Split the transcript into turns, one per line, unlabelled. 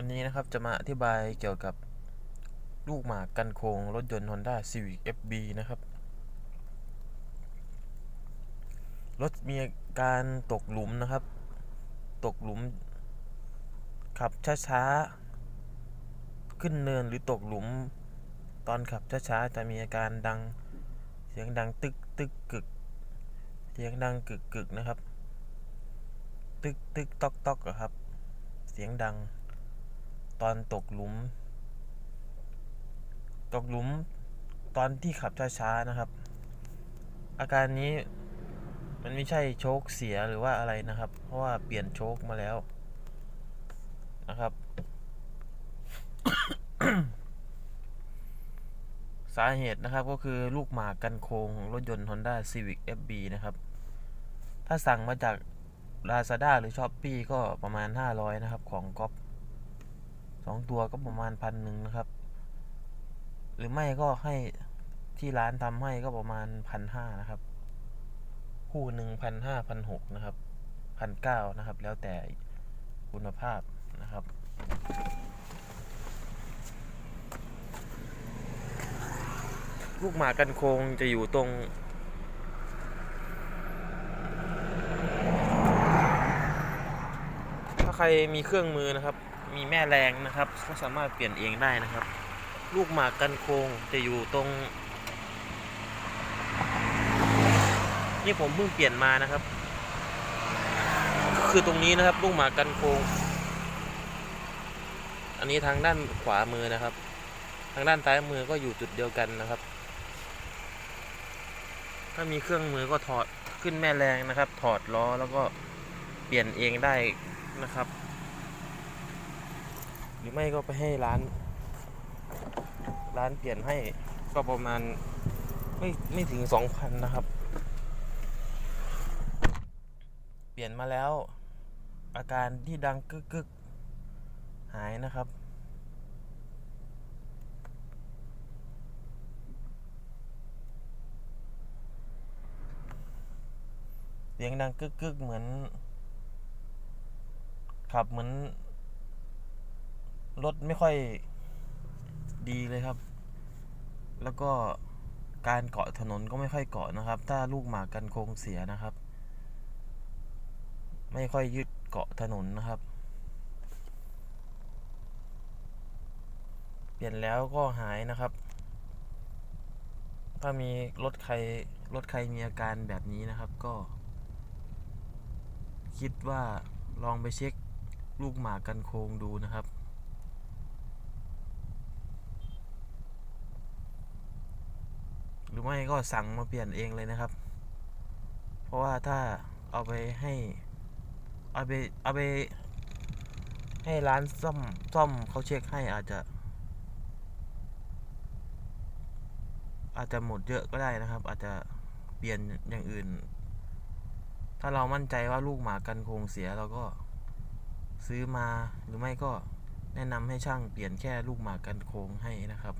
วันนี้นะครับจะมาอธิบายเกี่ยวกับลูกหมากกันโคงรถยนต์ Honda Civic FB นะครับ รถมีอาการตกหลุมนะครับ ตกหลุม ขับช้าๆ ขึ้นเนินหรือตกหลุม ตอนขับช้าๆ จะมีอาการดังเสียงดังตึกตึกกึก เสียงดังกึกกึกนะครับ ตึกตึกตอกตอกครับ เสียงดัง ตอนตกหลุม ตกหลุมตอนที่ขับช้าๆนะครับ อาการนี้มันไม่ใช่โชคเสียหรือว่าอะไรนะครับ เพราะว่าเปลี่ยนโชคมาแล้วนะครับ สาเหตุนะครับก็คือลูกหมากกันโค้งรถยนต์ Honda Civic FB นะครับ ถ้าสั่งมาจาก Lazada หรือ s h อ p e e ก็ประมาณ 500 นะครับ ของก๊อป สองตัวก็ประมาณพันหนึ่งนะครับ หรือไม่ก็ให้ที่ร้านทำให้ก็ประมาณพันห้านะครับ คู่หนึ่งพันห้าพันหกนะครับพันเก้านะครับ แล้วแต่คุณภาพนะครับลูกหมากันโคงจะอยู่ตรง ถ้าใครมีเครื่องมือนะครับ มีแม่แรงนะครับก็สามารถเปลี่ยนเองได้นะครับ ลูกหมากกันโคงจะอยู่ตรง นี่ผมเพิ่งเปลี่ยนมานะครับ คือตรงนี้นะครับ ลูกหมากกันโคงอันนี้ทางด้านขวามือนะครับ ทางด้านซ้ายมือก็อยู่จุดเดียวกันนะครับ ถ้ามีเครื่องมือก็ถอดขึ้นแม่แรงนะครับ ถอดล้อแล้วก็เปลี่ยนเองได้นะครับ หรือไม่ก็ไปให้ร้าน ร้านเปลี่ยนให้ก็ประมาณไม่ไม่ถึงสองพันนะครับ เปลี่ยนมาแล้ว อาการที่ดังกึกกึกหายนะครับ เสียงดังกึกกึกเหมือน ขับเหมือน รถไม่ค่อยดีเลยครับ แล้วก็การเกาะถนนก็ไม่ค่อยเกาะนะครับ ถ้าลูกหมากกันโค้งเสียนะครับ ไม่ค่อยยึดเกาะถนนนะครับ เปลี่ยนแล้วก็หายนะครับ ถ้ามีรถใครรถใครมีอาการแบบนี้นะครับก็ คิดว่าลองไปเช็คลูกหมากกันโค้งดูนะครับ หรือ ไม่ก็สั่งมาเปลี่ยนเองเลยนะครับ เพราะว่าถ้าเอาไปให้เอาไปเอาไปให้ร้านซ่อมซ่อมเขาเช็คให้อาจจะ อาจจะหมดเยอะก็ได้นะครับ อาจจะเปลี่ยนอย่างอื่น ถ้าเรามั่นใจว่าลูกหมากันโคงเสียเราก็ซื้อมาหรือไม่ก็แนะนำให้ช่างเปลี่ยนแค่ลูกหมากันโคงให้นะครับ